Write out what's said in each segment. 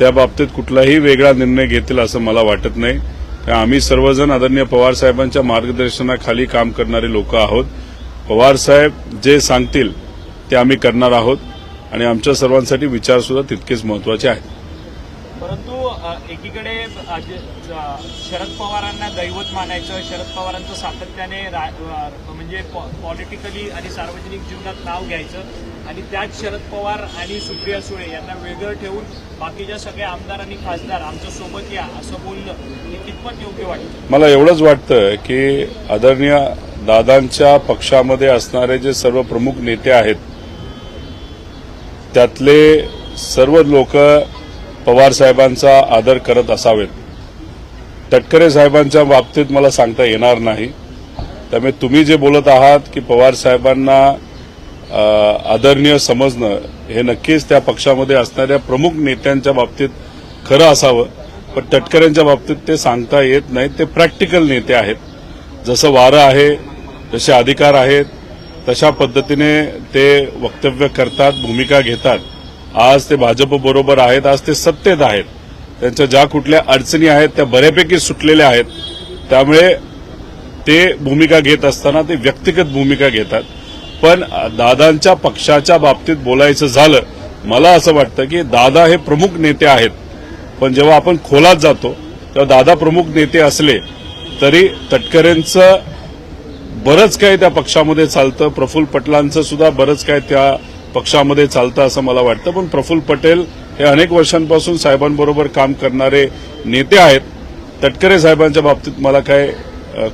त्या बाबतीत कुठलाही वेगळा निर्णय घेतील असं मला वाटत नाही. आम्ही सर्वजण आदरणीय पवार साहेबांच्या मार्गदर्शनाखाली काम करणारे लोक आहोत. पवार साहेब जे सांगतील ते आम्ही करणार आहोत आणि आमच्या सर्वांसाठी विचार सुद्धा तितकेच महत्त्वाचे आहेत. परंतु एकीकडे शरद पवारांना दैवत मानायचं शरद पवारांचं सातत्याने म्हणजे पॉलिटिकली आणि सार्वजनिक जीवनात नाव घ्यायचं आणि त्यात शरद पवार आणि सुप्रिया सुळे यांना वेगळं ठेवून बाकीच्या सगळ्या आमदार आणि खासदार आमच्यासोबत या असं बोलणं हे कितपत योग्य वाटतं? मला एवढंच वाटतं की आदरणीय दादांच्या पक्षामध्ये असणारे जे सर्व प्रमुख नेते आहेत त्यातले सर्व लोक पवार साहेबांचा आदर करत असावेत. तटकरे साहेबांच्या बाबतीत मला सांगता येणार नाही. त्यामुळे तुम्ही जे बोलत आहात की पवार साहेबांना आदरणीय समजणं हे नक्कीच त्या पक्षामध्ये असणाऱ्या प्रमुख नेत्यांच्या बाबतीत खरं असावं. पण तटकऱ्यांच्या बाबतीत ते सांगता येत नाहीत. ते प्रॅक्टिकल नेते आहेत. जसं वारं आहे जसे अधिकार आहेत. तशा पद्धतीने ते वक्तव्य करतात भूमिका घेतात. आज ते भाजपबरोबर आहेत आज ते सत्तेत आहेत. त्यांच्या ज्या कुठल्या अडचणी आहेत त्या बऱ्यापैकी सुटलेल्या आहेत. त्यामुळे ते भूमिका घेत असताना ते व्यक्तिगत भूमिका घेतात. पण दादांच्या पक्षाच्या बाबतीत बोलायचं झालं मला असं वाटतं की दादा हे प्रमुख नेते आहेत. पण जेव्हा आपण खोलात जातो तेव्हा दादा प्रमुख नेते असले तरी तटकरेंचं बरंच काही त्या पक्षामध्ये चालतं. प्रफुल्ल पटलांचं सुद्धा बरंच काही त्या पक्षामध्ये चालतं असं मला वाटतं. पण प्रफुल्ल पटेल हे अनेक वर्षांपासून साहेबांबरोबर काम करणारे नेते आहेत. तटकरे साहेबांच्या बाबतीत मला काय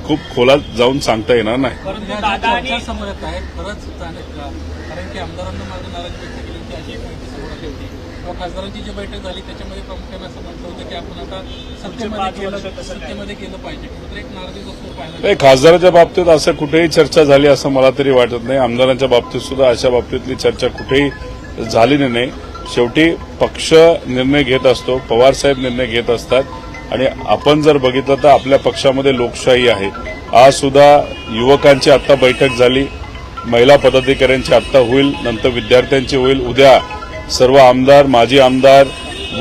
खूप खोलात जाऊन सांगता येणार नाही. परंतु या दादा आणि चर्चा समोर येत आहेत खरंच चालेल का कारण की आमदारांना मागे नाराजी व्यक्त केली होती अशी एक माहिती समोर आली होती. किंवा खासदारांची जी बैठक झाली त्याच्यामध्ये प्रामुख्याने असं म्हटलं होतं की आपण आता सत्तेमध्ये गेलं? सत्तेमध्ये पाहिजे. कुठेतरी एक नाराजी जसं पाहायला नाही खासदाराच्या बाबतीत असं कुठेही चर्चा झाली असं मला तरी वाटत नाही. आमदारांच्या बाबतीत सुद्धा अशा बाबतीतली चर्चा कुठेही झालेली नाही. शेवटी पक्ष निर्णय घेत असतो पवार साहेब निर्णय घेत असतात. आणि आपण जर बघितलं तर आपल्या पक्षामध्ये लोकशाही आहे. आज सुद्धा युवकांची आता बैठक झाली महिला पदाधिकाऱ्यांची आत्ता होईल नंतर विद्यार्थ्यांची होईल. उद्या सर्व आमदार माजी आमदार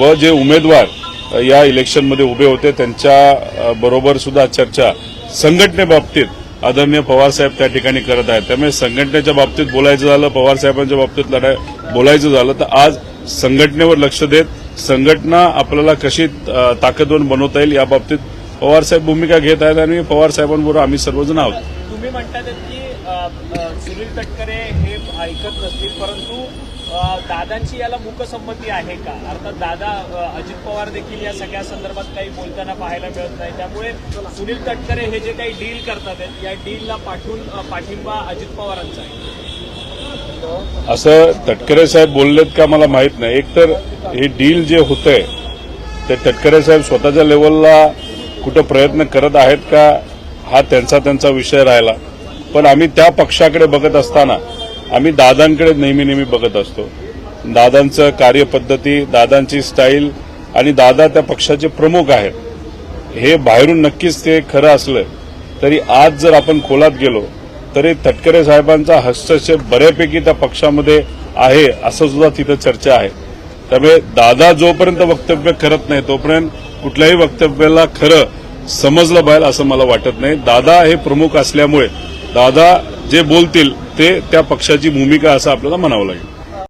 व जे उमेदवार या इलेक्शनमध्ये उभे होते त्यांच्या बरोबर सुद्धा चर्चा संघटनेबाबतीत आदरणीय पवार साहेब त्या ठिकाणी करत आहेत. त्यामुळे संघटनेच्या बाबतीत बोलायचं झालं पवार साहेबांच्या बाबतीत लढाई बोलायचं झालं तर आज संघटनेवर लक्ष देत संघटना आपल्याला कशी ताकदवान बनवता येईल या बाबतीत पवार साहेब भूमिका घेत आहेत आणि पवार साहेबांबरोबर आम्ही सर्वजण आहोत. तुम्ही म्हणतात की सुनील तटकरे हे ऐकत नसतील परंतु दादांची याला मूकसंमती आहे का? अर्थात दादा अजित पवार देखील या सगळ्या संदर्भात काही बोलताना पाहायला मिळत नाही. त्यामुळे सुनील तटकरे हे जे काही डील करतात आहेत, या डीलला पाठवून पाठिंबा अजित पवारांचा आहे. असं तटकरे साहेब बोललेत का मला माहीत नाही. एकतर हे डील जे होतंय ते तटकरे साहेब स्वतःच्या लेवलला कुठं प्रयत्न करत आहेत का हा त्यांचा त्यांचा विषय राहिला. पण आम्ही त्या पक्षाकडे बघत असताना आम्ही दादांकडे नेहमी नेहमी बघत असतो. दादांचं कार्यपद्धती दादांची स्टाईल आणि दादा त्या पक्षाचे प्रमुख आहेत. हे बाहेरून नक्कीच ते खरं असलं तरी आज जर आपण खोलात गेलो तरी तटकरे साहेबांचा हस्तक्षेप बऱ्यापैकी त्या पक्षामध्ये आहे असं सुद्धा तिथं चर्चा आहे. त्यामुळे दादा जोपर्यंत वक्तव्य करत नाही तोपर्यंत कुठल्याही वक्तव्याला खरं समजलं पाहिजे असं मला वाटत नाही. दादा हे प्रमुख असल्यामुळे दादा जे बोलतील ते त्या पक्षाची भूमिका असं आपल्याला म्हणावं लागेल.